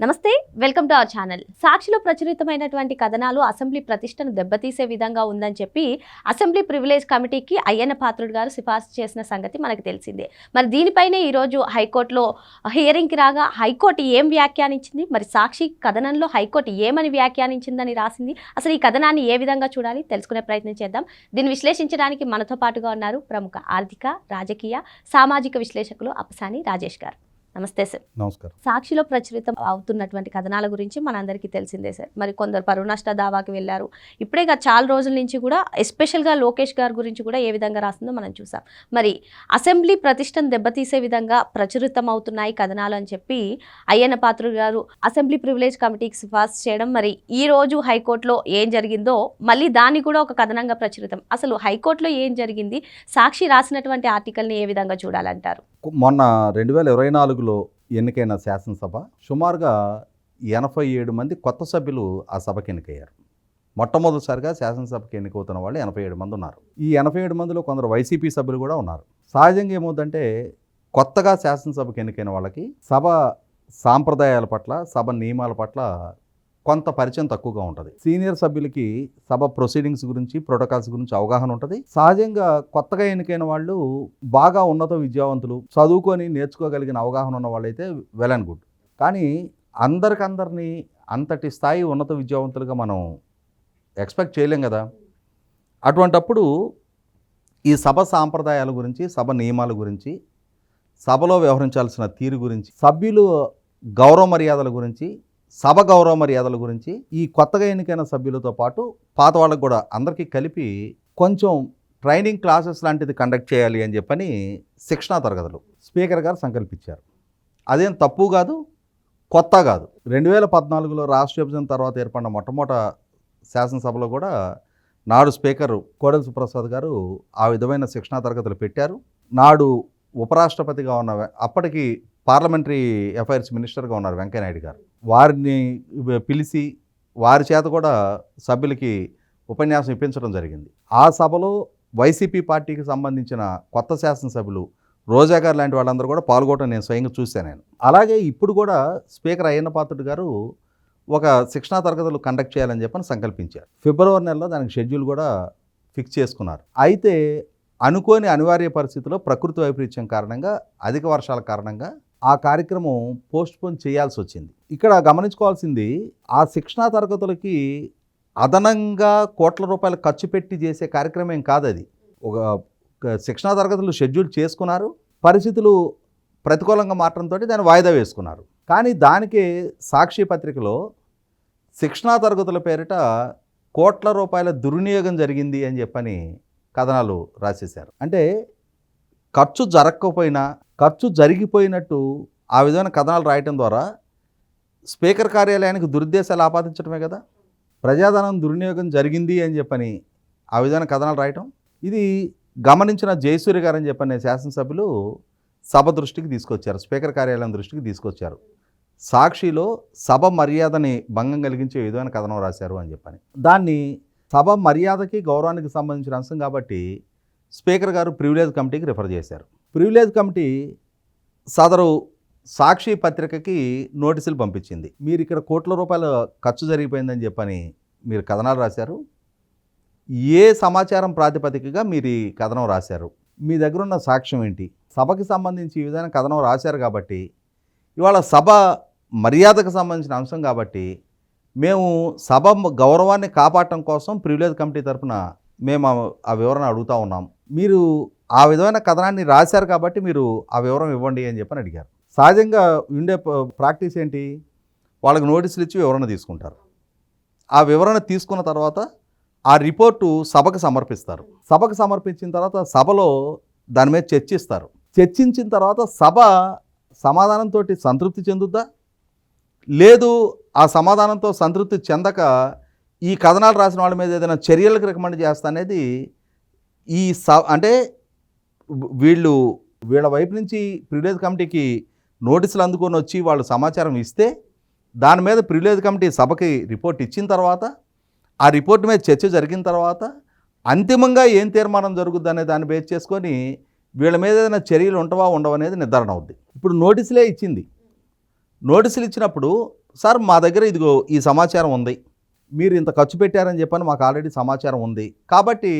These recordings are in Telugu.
నమస్తే వెల్కమ్ టు అవర్ ఛానల్. సాక్షిలో ప్రచురితమైనటువంటి కథనాలు అసెంబ్లీ ప్రతిష్టను దెబ్బతీసే విధంగా ఉందని చెప్పి అసెంబ్లీ ప్రివిలేజ్ కమిటీకి అయ్యన్న పాత్రుడు గారు సిఫార్సు చేసిన సంగతి మనకు తెలిసిందే. మరి దీనిపైనే ఈరోజు హైకోర్టులో హియరింగ్కి రాగా హైకోర్టు ఏం వ్యాఖ్యానించింది? మరి సాక్షి కథనంలో హైకోర్టు ఏమని వ్యాఖ్యానించిందని రాసింది? అసలు ఈ కథనాన్ని ఏ విధంగా చూడాలి? తెలుసుకునే ప్రయత్నం చేద్దాం. దీన్ని విశ్లేషించడానికి మనతో పాటుగా ఉన్నారు ప్రముఖ ఆర్థిక రాజకీయ సామాజిక విశ్లేషకులు అప్పసాని రాజేష్ గారు. నమస్తే సార్. నమస్కారం. సాక్షిలో ప్రచురితం అవుతున్నటువంటి కథనాల గురించి మనందరికీ తెలిసిందే సార్. మరి కొందరు పరువు నష్ట దావాకి వెళ్ళారు. ఇప్పుడే చాలా రోజుల నుంచి కూడా ఎస్పెషల్గా లోకేష్ గారి గురించి కూడా ఏ విధంగా రాస్తుందో మనం చూసాం. మరి అసెంబ్లీ ప్రతిష్టను దెబ్బతీసే విధంగా ప్రచురితం అవుతున్నాయి కథనాలు అని చెప్పి అయ్యన్న పాత్రుడు గారు అసెంబ్లీ ప్రివిలేజ్ కమిటీకి సిఫార్సు చేయడం. మరి ఈ రోజు హైకోర్టులో ఏం జరిగిందో మళ్ళీ దాన్ని కూడా ఒక కథనంగా ప్రచురితం. అసలు హైకోర్టులో ఏం జరిగింది? సాక్షి రాసినటువంటి ఆర్టికల్ని ఏ విధంగా చూడాలంటారు? మొన్న రెండు వేల ఇరవై నాలుగులో ఎన్నికైన శాసనసభ సుమారుగా ఎనభై ఏడు మంది కొత్త సభ్యులు ఆ సభకి ఎన్నికయ్యారు. మొట్టమొదటిసారిగా శాసనసభకి ఎన్నికవుతున్న వాళ్ళు ఎనభై ఏడు మంది ఉన్నారు. ఈ ఎనభై ఏడు మందిలో కొందరు వైసీపీ సభ్యులు కూడా ఉన్నారు. సహజంగా ఏమవుతుందంటే కొత్తగా శాసనసభకి ఎన్నికైన వాళ్ళకి సభ సాంప్రదాయాల పట్ల సభ నియమాల పట్ల కొంత పరిచయం తక్కువగా ఉంటుంది. సీనియర్ సభ్యులకి సభ ప్రొసీడింగ్స్ గురించి ప్రోటోకాల్స్ గురించి అవగాహన ఉంటుంది. సహజంగా కొత్తగా ఎన్నికైన వాళ్ళు బాగా ఉన్నత విద్యావంతులు చదువుకొని నేర్చుకోగలిగిన అవగాహన ఉన్న వాళ్ళైతే వెల్ అండ్ గుడ్. కానీ అందరికందరినీ అంతటి స్థాయి ఉన్నత విద్యావంతులుగా మనం ఎక్స్పెక్ట్ చేయలేం కదా. అటువంటప్పుడు ఈ సభ సాంప్రదాయాల గురించి సభ నియమాల గురించి సభలో వ్యవహరించాల్సిన తీరు గురించి సభ్యులు గౌరవ మర్యాదల గురించి సభ గౌరవ మర్యాదల గురించి ఈ కొత్తగా ఎన్నికైన సభ్యులతో పాటు పాత వాళ్ళకు కూడా అందరికీ కలిపి కొంచెం ట్రైనింగ్ క్లాసెస్ లాంటిది కండక్ట్ చేయాలి అని చెప్పని శిక్షణా తరగతులు స్పీకర్ గారు సంకల్పించారు. అదేం తప్పు కాదు కొత్త కాదు. రెండు వేల పద్నాలుగులో రాష్ట్ర విభజన తర్వాత ఏర్పడిన మొట్టమొదట శాసనసభలో కూడా నాడు స్పీకర్ కోడెల సుప్రసాద్ గారు ఆ విధమైన శిక్షణా తరగతులు పెట్టారు. నాడు ఉపరాష్ట్రపతిగా ఉన్న అప్పటికి పార్లమెంటరీ అఫైర్స్ మినిస్టర్గా ఉన్నారు వెంకయ్యనాయుడు గారు. వారిని పిలిచి వారి చేత కూడా సభ్యులకి ఉపన్యాసం ఇప్పించడం జరిగింది. ఆ సభలో వైసీపీ పార్టీకి సంబంధించిన కొత్త శాసనసభ్యులు రోజా గారు లాంటి వాళ్ళందరూ కూడా పాల్గొనడం నేను స్వయంగా చూశాను నేను. అలాగే ఇప్పుడు కూడా స్పీకర్ అయ్యన్న పాత్రుడు గారు ఒక శిక్షణా తరగతులు కండక్ట్ చేయాలని చెప్పని సంకల్పించారు. ఫిబ్రవరి నెలలో దానికి షెడ్యూల్ కూడా ఫిక్స్ చేసుకున్నారు. అయితే అనుకోని అనివార్య పరిస్థితిలో ప్రకృతి వైపరీత్యం కారణంగా అధిక వర్షాల కారణంగా ఆ కార్యక్రమం పోస్ట్పోన్ చేయాల్సి వచ్చింది ఇక్కడ గమనించుకోవాల్సింది ఆ శిక్షణా తరగతులకి అదనంగా కోట్ల రూపాయలు ఖర్చు పెట్టి చేసే కార్యక్రమం ఏం కాదు అది ఒక ఒక శిక్షణా తరగతులు షెడ్యూల్ చేసుకున్నారు పరిస్థితులు ప్రతికూలంగా మారడంతో దాన్ని వాయిదా వేసుకున్నారు. కానీ దానికే సాక్షి పత్రికలో శిక్షణా తరగతుల పేరిట కోట్ల రూపాయల దుర్వినియోగం జరిగింది అని చెప్పని కథనాలు రాసేశారు. అంటే ఖర్చు జరగకపోయినా ఖర్చు జరిగిపోయినట్టు ఆ విధమైన కథనాలు రాయటం ద్వారా స్పీకర్ కార్యాలయానికి దురుద్దేశాలు ఆపాదించడమే కదా? ప్రజాధనం దుర్వినియోగం జరిగింది అని చెప్పని ఆ విధమైన కథనాలు రాయటం? ఇది గమనించిన జయసూర్య గారు అని చెప్పని శాసనసభ్యులు సభ దృష్టికి తీసుకొచ్చారు స్పీకర్ కార్యాలయం దృష్టికి తీసుకొచ్చారు. సాక్షిలో సభ మర్యాదని భంగం కలిగించే విధమైన కథనం రాశారు అని చెప్పని. దాన్ని సభ మర్యాదకి గౌరవానికి సంబంధించిన అంశం కాబట్టి స్పీకర్ గారు ప్రివిలేజ్ కమిటీకి రిఫర్ చేశారు. ప్రివిలేజ్ కమిటీ సదరు సాక్షి పత్రికకి నోటీసులు పంపించింది. మీరు ఇక్కడ కోట్ల రూపాయల ఖర్చు జరిగిపోయిందని చెప్పని మీరు కథనాలు రాశారు. ఏ సమాచారం ప్రాతిపదికగా మీరు ఈ కథనం రాశారు? మీ దగ్గర ఉన్న సాక్ష్యం ఏంటి? సభకి సంబంధించి ఈ విధంగా కథనం రాశారు కాబట్టి ఇవాళ సభ మర్యాదకు సంబంధించిన అంశం కాబట్టి మేము సభ గౌరవాన్ని కాపాడటం కోసం ప్రివిలేజ్ కమిటీ తరఫున మేము ఆ- ఆ వివరణ అడుగుతా ఉన్నాం. మీరు ఆ విధమైన కథనాన్ని రాశారు కాబట్టి మీరు ఆ వివరం ఇవ్వండి అని చెప్పని అడిగారు. సహజంగా ఉండే ప్రాక్టీస్ ఏంటి? వాళ్ళకి నోటీసులు ఇచ్చి వివరణ తీసుకుంటారు. ఆ వివరణ తీసుకున్న తర్వాత ఆ రిపోర్టు సభకు సమర్పిస్తారు. సభకు సమర్పించిన తర్వాత సభలో దాని మీద చర్చిస్తారు. చర్చించిన తర్వాత సభ సమాధానంతో సంతృప్తి చెందుద్దా? లేదు ఆ సమాధానంతో సంతృప్తి చెందక ఈ కథనాలు రాసిన వాళ్ళ మీద ఏదైనా చర్యలకు రికమెండ్ చేస్తా అనేది ఈ స అంటే వీళ్ళు వీళ్ళ వైపు నుంచి ప్రివిలేజ్ కమిటీకి నోటీసులు అందుకొని వచ్చి వాళ్ళు సమాచారం ఇస్తే దాని మీద ప్రివిలేజ్ కమిటీ సభకి రిపోర్ట్ ఇచ్చిన తర్వాత ఆ రిపోర్ట్ మీద చర్చ జరిగిన తర్వాత అంతిమంగా ఏం తీర్మానం జరుగుద్ది అనే దాన్ని బేస్ చేసుకొని వీళ్ళ మీద ఏదైనా చర్యలు ఉంటవా ఉండవు అనేది నిర్ధారణ అవుద్ది. ఇప్పుడు నోటీసులే ఇచ్చింది. నోటీసులు ఇచ్చినప్పుడు సార్ మా దగ్గర ఇదిగో ఈ సమాచారం ఉంది. మీరు ఇంత ఖర్చు పెట్టారని చెప్పని మాకు ఆల్రెడీ సమాచారం ఉంది. కాబట్టి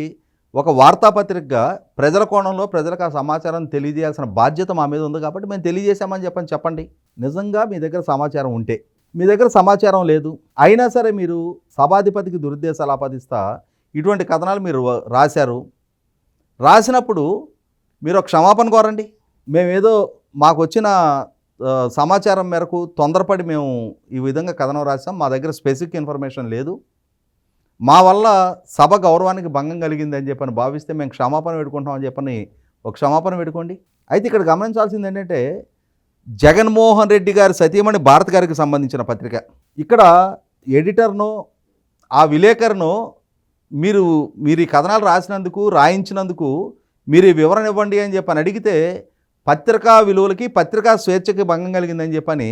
ఒక వార్తాపత్రికగా ప్రజల కోణంలో ప్రజలకు ఆ సమాచారం తెలియజేయాల్సిన బాధ్యత మా మీద ఉంది కాబట్టి మేము తెలియజేశామని చెప్పని చెప్పండి. నిజంగా మీ దగ్గర సమాచారం ఉంటే. మీ దగ్గర సమాచారం లేదు. అయినా సరే మీరు సభాధిపతికి దురుద్దేశాలు ఆపాదిస్తా ఇటువంటి కథనాలు మీరు రాశారు. రాసినప్పుడు మీరు క్షమాపణ కోరండి. మేమేదో మాకు వచ్చిన సమాచారం మేరకు తొందరపడి మేము ఈ విధంగా కథనం రాసాం మా దగ్గర స్పెసిఫిక్ ఇన్ఫర్మేషన్ లేదు. మా వల్ల సభ గౌరవానికి భంగం కలిగింది అని చెప్పని భావిస్తే మేము క్షమాపణ పెట్టుకుంటామని చెప్పని ఒక క్షమాపణ పెట్టుకోండి అయితే ఇక్కడ గమనించాల్సింది ఏంటంటే జగన్మోహన్ రెడ్డి గారి సతీమణి భారత్ గారికి సంబంధించిన పత్రిక. ఇక్కడ ఎడిటర్ను ఆ విలేకరును మీరు మీరు ఈ కథనాలు రాసినందుకు రాయించినందుకు మీరు వివరణ ఇవ్వండి అని చెప్పని అడిగితే పత్రికా విలువలకి పత్రికా స్వేచ్ఛకి భంగం కలిగిందని చెప్పని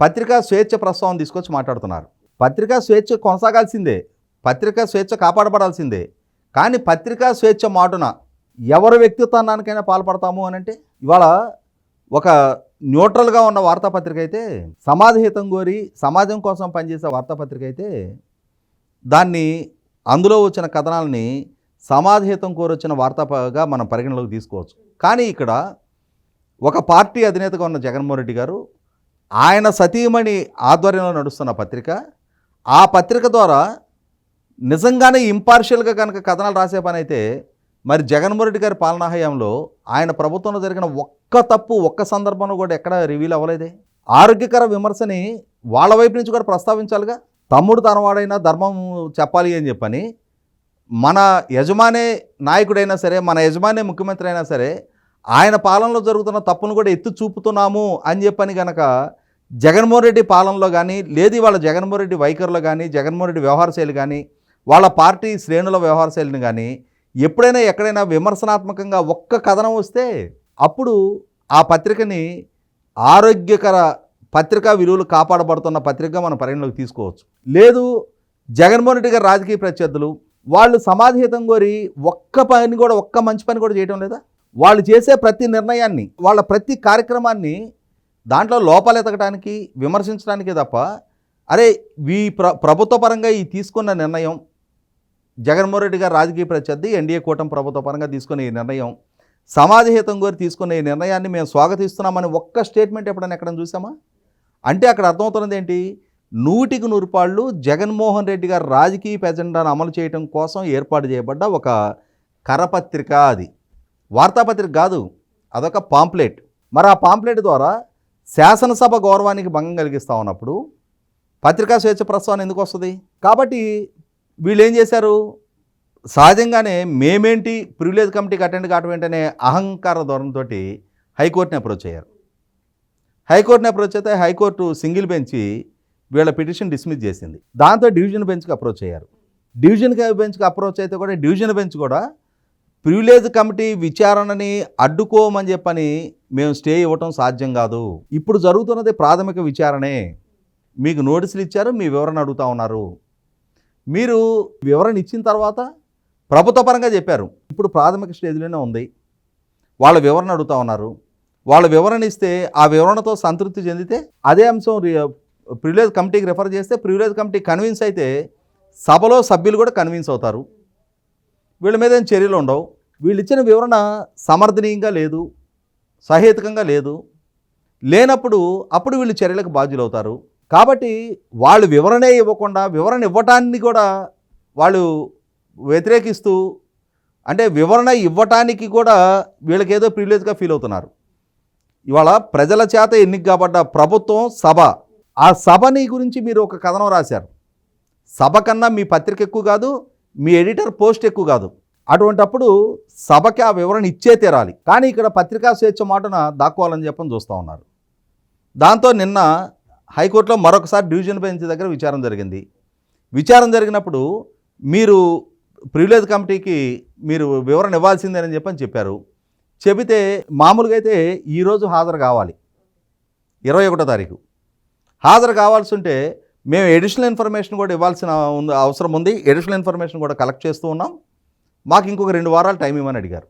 పత్రికా స్వేచ్ఛ ప్రస్తావన తీసుకొచ్చి మాట్లాడుతున్నారు. పత్రికా స్వేచ్ఛ కొనసాగాల్సిందే. పత్రికా స్వేచ్ఛ కాపాడబడాల్సిందే. కానీ పత్రికా స్వేచ్ఛ మాటున ఎవరి వ్యక్తిత్వానికైనా పాల్పడతాము అని అంటే ఇవాళ ఒక న్యూట్రల్గా ఉన్న వార్తాపత్రిక అయితే సమాజహితం కోరి సమాజం కోసం పనిచేసే వార్తాపత్రిక అయితే దాన్ని అందులో వచ్చిన కథనాలని సమాజహితం కోరొచ్చిన వార్తాగా మనం పరిగణలోకి తీసుకోవచ్చు. కానీ ఇక్కడ ఒక పార్టీ అధినేతగా ఉన్న జగన్మోహన్ రెడ్డి గారు ఆయన సతీమణి ఆధ్వర్యంలో నడుస్తున్న పత్రిక ఆ పత్రిక ద్వారా నిజంగానే ఇంపార్షియల్గా కనుక కథనాలు రాసే పని అయితే మరి జగన్మోహన్ రెడ్డి గారి పాలనా హయాంలో ఆయన ప్రభుత్వంలో జరిగిన ఒక్క తప్పు ఒక్క సందర్భంలో కూడా ఎక్కడ రివీల్ అవ్వలేదే? ఆరోగ్యకర విమర్శని వాళ్ళ వైపు నుంచి కూడా ప్రస్తావించాలిగా? తమ్ముడు తనవాడైనా ధర్మం చెప్పాలి అని చెప్పని మన యజమానే నాయకుడైనా సరే మన యజమానే ముఖ్యమంత్రి అయినా సరే ఆయన పాలనలో జరుగుతున్న తప్పును కూడా ఎత్తి చూపుతున్నాము అని చెప్పని గనక జగన్మోహన్ రెడ్డి పాలనలో కానీ లేదు వాళ్ళ జగన్మోహన్ రెడ్డి వైఖరిలో కానీ జగన్మోహన్ రెడ్డి వ్యవహార శైలి కానీ వాళ్ళ పార్టీ శ్రేణుల వ్యవహార శైలిని కానీ ఎప్పుడైనా ఎక్కడైనా విమర్శనాత్మకంగా ఒక్క కథనం వస్తే అప్పుడు ఆ పత్రికని ఆరోగ్యకర పత్రికా విలువలు కాపాడబడుతున్న పత్రికగా మనం పరిగణలోకి తీసుకోవచ్చు. లేదు జగన్మోహన్ రెడ్డి గారి రాజకీయ ప్రత్యర్థులు వాళ్ళు సమాధిహితం కోరి ఒక్క పని కూడా ఒక్క మంచి పని కూడా చేయడం లేదా? వాళ్ళు చేసే ప్రతి నిర్ణయాన్ని వాళ్ళ ప్రతి కార్యక్రమాన్ని దాంట్లో లోపాలు ఎతకడానికి విమర్శించడానికే తప్ప అరే వీ ప్ర ప్రభుత్వ పరంగా ఈ తీసుకున్న నిర్ణయం జగన్మోహన్ రెడ్డి గారు రాజకీయ ప్రత్యర్థి ఎన్డీఏ కూటమి ప్రభుత్వ పరంగా తీసుకున్న ఈ నిర్ణయం సమాజహితం కోరి తీసుకున్న ఈ నిర్ణయాన్ని మేము స్వాగతిస్తున్నామని ఒక్క స్టేట్మెంట్ ఎప్పుడైనా ఎక్కడ చూసామా? అంటే అక్కడ అర్థమవుతున్నది ఏంటి? నూటికి నూరుపాళ్ళు జగన్మోహన్ రెడ్డి గారు రాజకీయ ఎజెండాను అమలు చేయడం కోసం ఏర్పాటు చేయబడ్డ ఒక కరపత్రిక అది. వార్తాపత్రిక కాదు అదొక పాంప్లెట్. మరి ఆ పాంప్లెట్ ద్వారా శాసనసభ గౌరవానికి భంగం కలిగిస్తా ఉన్నప్పుడు పత్రికా స్వేచ్ఛ ప్రస్తావన ఎందుకు వస్తుంది? కాబట్టి వీళ్ళు ఏం చేశారు? సహజంగానే మేమేంటి ప్రివిలేజ్ కమిటీకి అటెండ్ కావటం ఏంటనే అహంకార ధోరణితో హైకోర్టుని అప్రోచ్ అయ్యారు. హైకోర్టుని అప్రోచ్ అయితే హైకోర్టు సింగిల్ బెంచి వీళ్ళ పిటిషన్ డిస్మిస్ చేసింది. దాంతో డివిజన్ బెంచ్కి అప్రోచ్ అయ్యారు. డివిజన్ బెంచ్కి అప్రోచ్ అయితే కూడా డివిజన్ బెంచ్ కూడా ప్రివిలేజ్ కమిటీ విచారణని అడ్డుకోమని చెప్పని మేము స్టే ఇవ్వటం సాధ్యం కాదు. ఇప్పుడు జరుగుతున్నది ప్రాథమిక విచారణే. మీకు నోటీసులు ఇచ్చారు మీ వివరణ అడుగుతా ఉన్నారు. మీరు వివరణ ఇచ్చిన తర్వాత ప్రభుత్వ పరంగా చెప్పారు. ఇప్పుడు ప్రాథమిక స్టేజ్లోనే ఉంది. వాళ్ళ వివరణ అడుగుతా ఉన్నారు. వాళ్ళ వివరణ ఇస్తే ఆ వివరణతో సంతృప్తి చెందితే అదే అంశం రి- ప్రివిలేజ్ కమిటీకి రిఫర్ చేస్తే ప్రివిలేజ్ కమిటీ కన్విన్స్ అయితే సభలో సభ్యులు కూడా కన్విన్స్ అవుతారు. వీళ్ళ మీద ఏం చర్యలు ఉండవు. వీళ్ళు ఇచ్చిన వివరణ సమర్థనీయంగా లేదు సహేతుకంగా లేదు. లేనప్పుడు అప్పుడు వీళ్ళు చర్యలకు బాధ్యులవుతారు. కాబట్టి వాళ్ళు వివరణే ఇవ్వకుండా వివరణ ఇవ్వటాన్ని కూడా వాళ్ళు వ్యతిరేకిస్తూ అంటే వివరణ ఇవ్వటానికి కూడా వీళ్ళకేదో ప్రివిలేజ్గా ఫీల్ అవుతున్నారు. ఇవాళ ప్రజల చేత ఎన్నిక కాబడ్డ ప్రభుత్వం సభ. ఆ సభని గురించి మీరు ఒక కథనం రాశారు. సభ కన్నా మీ పత్రిక ఎక్కువ కాదు మీ ఎడిటర్ పోస్ట్ ఎక్కువ కాదు. అటువంటప్పుడు సభకి ఆ వివరణ ఇచ్చే తీరాలి. కానీ ఇక్కడ పత్రికా స్వేచ్ఛ మాటన దాక్కోవాలని చెప్పని చూస్తూ ఉన్నారు. దాంతో నిన్న హైకోర్టులో మరొకసారి డివిజన్ బెంచ్ దగ్గర విచారం జరిగింది. విచారం జరిగినప్పుడు మీరు ప్రివిలేజ్ కమిటీకి మీరు వివరణ ఇవ్వాల్సిందేనని చెప్పని చెప్పారు. చెబితే మామూలుగా అయితే ఈరోజు హాజరు కావాలి. ఇరవై ఒకటో తారీఖు. హాజరు కావాల్సి ఉంటే మేము ఎడిషనల్ ఇన్ఫర్మేషన్ కూడా ఇవ్వాల్సిన ఉంది అవసరం ఉంది. ఎడిషనల్ ఇన్ఫర్మేషన్ కూడా కలెక్ట్ చేస్తూ ఉన్నాం. మాకు ఇంకొక రెండు వారాలు టైం ఇవ్వమని అడిగారు.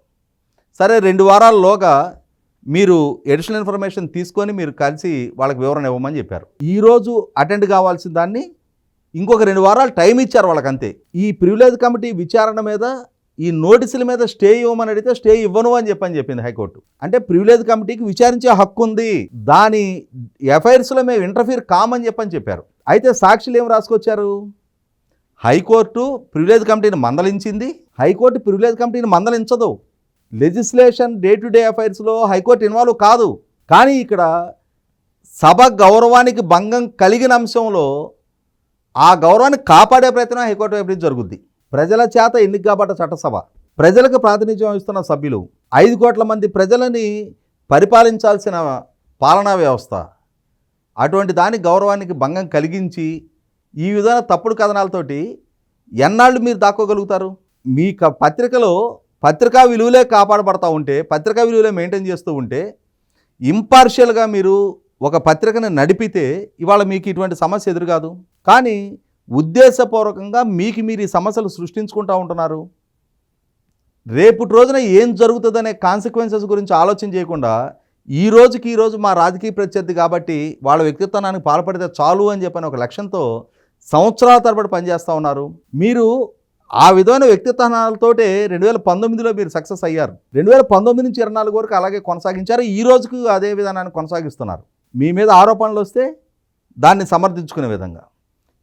సరే రెండు వారాల్లోగా మీరు ఎడిషనల్ ఇన్ఫర్మేషన్ తీసుకొని మీరు కలిసి వాళ్ళకి వివరణ ఇవ్వమని చెప్పారు. ఈరోజు అటెండ్ కావాల్సిన దాన్ని ఇంకొక రెండు వారాలు టైం ఇచ్చారు వాళ్ళకి అంతే. ఈ ప్రివిలేజ్ కమిటీ విచారణ మీద ఈ నోటీసుల మీద స్టే ఇవ్వమని అడిగితే స్టే ఇవ్వను అని చెప్పని చెప్పింది హైకోర్టు. అంటే ప్రివిలేజ్ కమిటీకి విచారించే హక్కు ఉంది. దాని ఎఫ్ఐఆర్స్లో మేము ఇంటర్ఫీర్ కామని చెప్పని చెప్పారు. అయితే సాక్షులు ఏం రాసుకొచ్చారు? హైకోర్టు ప్రివిలేజ్ కమిటీని మందలించింది. హైకోర్టు ప్రివిలేజ్ కమిటీని మందలించదు. లెజిస్లేషన్ డే టు డే అఫైర్స్లో హైకోర్టు ఇన్వాల్వ్ కాదు. కానీ ఇక్కడ సభ గౌరవానికి భంగం కలిగిన అంశంలో ఆ గౌరవాన్ని కాపాడే ప్రయత్నం హైకోర్టు వైపు నుంచి జరుగుద్ది. ప్రజల చేత ఎన్నిక కాబట్టి చట్టసభ. ప్రజలకు ప్రాతినిధ్యం వహిస్తున్న సభ్యులు ఐదు కోట్ల మంది ప్రజలని పరిపాలించాల్సిన పాలనా వ్యవస్థ. అటువంటి దాని గౌరవానికి భంగం కలిగించి ఈ విధంగా తప్పుడు కథనాలతోటి ఎన్నాళ్ళు మీరు దాక్కోగలుగుతారు? మీ క- పత్రికలో పత్రికా విలువలే కాపాడబడతా ఉంటే పత్రికా విలువలే మెయింటైన్ చేస్తూ ఉంటే ఇంపార్షియల్గా మీరు ఒక పత్రికను నడిపితే ఇవాళ మీకు ఇటువంటి సమస్య ఎదురు కాదు. కానీ ఉద్దేశపూర్వకంగా మీకు మీరు ఈ సమస్యలు సృష్టించుకుంటూ ఉంటున్నారు. రేపటి రోజున ఏం జరుగుతుందనే కాన్సిక్వెన్సెస్ గురించి ఆలోచన చేయకుండా ఈ రోజుకి ఈరోజు మా రాజకీయ ప్రత్యర్థి కాబట్టి వాళ్ళ వ్యక్తిత్వానికి పాల్పడితే చాలు అని చెప్పని ఒక లక్ష్యంతో సంవత్సరాల తరబడి పనిచేస్తూ ఉన్నారు. మీరు ఆ విధమైన వ్యక్తిత్వాలతోటే రెండు వేల పంతొమ్మిదిలో మీరు సక్సెస్ అయ్యారు. రెండు వేల పంతొమ్మిది నుంచి ఇరవై నాలుగు వరకు అలాగే కొనసాగించారు. ఈ రోజుకు అదే విధానాన్ని కొనసాగిస్తున్నారు. మీ మీద ఆరోపణలు వస్తే దాన్ని సమర్థించుకునే విధంగా.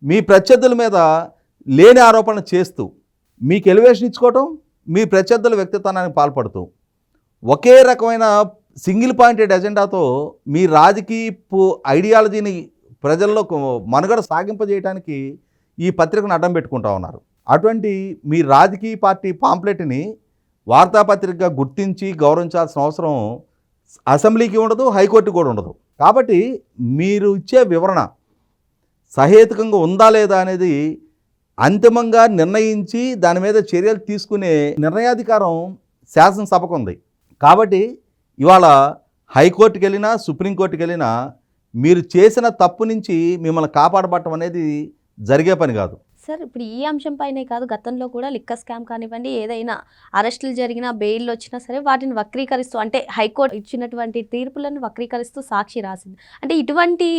మీ ప్రత్యర్థుల మీద లేని ఆరోపణలు చేస్తూ మీకు ఎలివేషన్ ఇచ్చుకోవటం మీ ప్రత్యర్థుల వ్యక్తిత్వానికి పాల్పడుతూ ఒకే రకమైన సింగిల్ పాయింటెడ్ ఎజెండాతో మీ రాజకీయపు ఐడియాలజీని ప్రజల్లో మనుగడ సాగింపజేయడానికి ఈ పత్రికను అడ్డం పెట్టుకుంటా ఉన్నారు. అటువంటి మీ రాజకీయ పార్టీ పాంప్లెట్ని వార్తాపత్రికగా గుర్తించి గౌరవించాల్సిన అవసరం అసెంబ్లీకి ఉండదు హైకోర్టుకి కూడా ఉండదు. కాబట్టి మీరు ఇచ్చే వివరణ సహేతుకంగా ఉందా లేదా అనేది అంతిమంగా నిర్ణయించి దాని మీద చర్యలు తీసుకునే నిర్ణయాధికారం శాసనసభకు ఉంది. కాబట్టి ఇవాళ హైకోర్టుకి వెళ్ళినా సుప్రీంకోర్టుకి వెళ్ళినా మీరు చేసిన తప్పు నుంచి మిమ్మల్ని కాపాడబట్టం అనేది జరిగే పని కాదు. సార్ ఇప్పుడు ఈ అంశం పైనే కాదు గతంలో కూడా లిక్క స్కామ్ కానివ్వండి ఏదైనా అరెస్టులు జరిగినా బెయిల్ వచ్చినా సరే వాటిని వక్రీకరిస్తూ అంటే హైకోర్టు ఇచ్చినటువంటి తీర్పులను వక్రీకరిస్తూ సాక్షి రాసింది. అంటే ఇటువంటి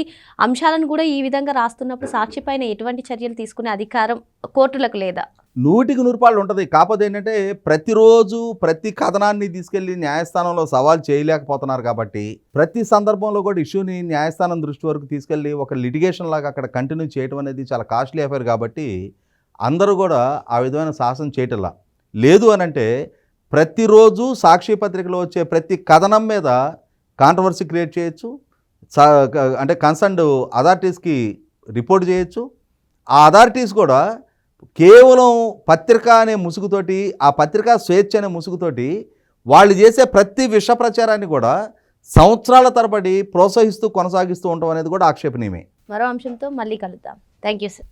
అంశాలను కూడా ఈ విధంగా రాస్తున్నప్పుడు సాక్షి పైన ఎటువంటి చర్యలు తీసుకునే అధికారం కోర్టులకు లేదా? నూటికి నూరు రూపాయలు ఉంటుంది. కాకపోతే ఏంటంటే ప్రతిరోజు ప్రతి కథనాన్ని తీసుకెళ్ళి న్యాయస్థానంలో సవాల్ చేయలేకపోతున్నారు కాబట్టి ప్రతి సందర్భంలో కూడా ఇష్యూని న్యాయస్థానం దృష్టి వరకు తీసుకెళ్ళి ఒక లిటిగేషన్ లాగా అక్కడ కంటిన్యూ చేయడం అనేది చాలా కాస్ట్లీ అఫైర్ కాబట్టి అందరూ కూడా ఆ విధమైన సాహసం చేయటంలా. లేదు అని అంటే ప్రతిరోజు సాక్షి పత్రికలో వచ్చే ప్రతి కథనం మీద కాంట్రవర్సీ క్రియేట్ చేయొచ్చు. అంటే కన్సర్న్డ్ అథారిటీస్కి రిపోర్ట్ చేయొచ్చు. ఆ అథారిటీస్ కూడా కేవలం పత్రిక అనే ముసుగుతోటి ఆ పత్రికా స్వేచ్ఛ అనే ముసుగుతోటి వాళ్ళు చేసే ప్రతి విష ప్రచారాన్ని కూడా సంవత్సరాల తరబడి ప్రోత్సహిస్తూ కొనసాగిస్తూ ఉండడం అనేది కూడా ఆక్షేపణీయమే. మరో అంశంతో మళ్ళీ కలుద్దాం. Thank you sir.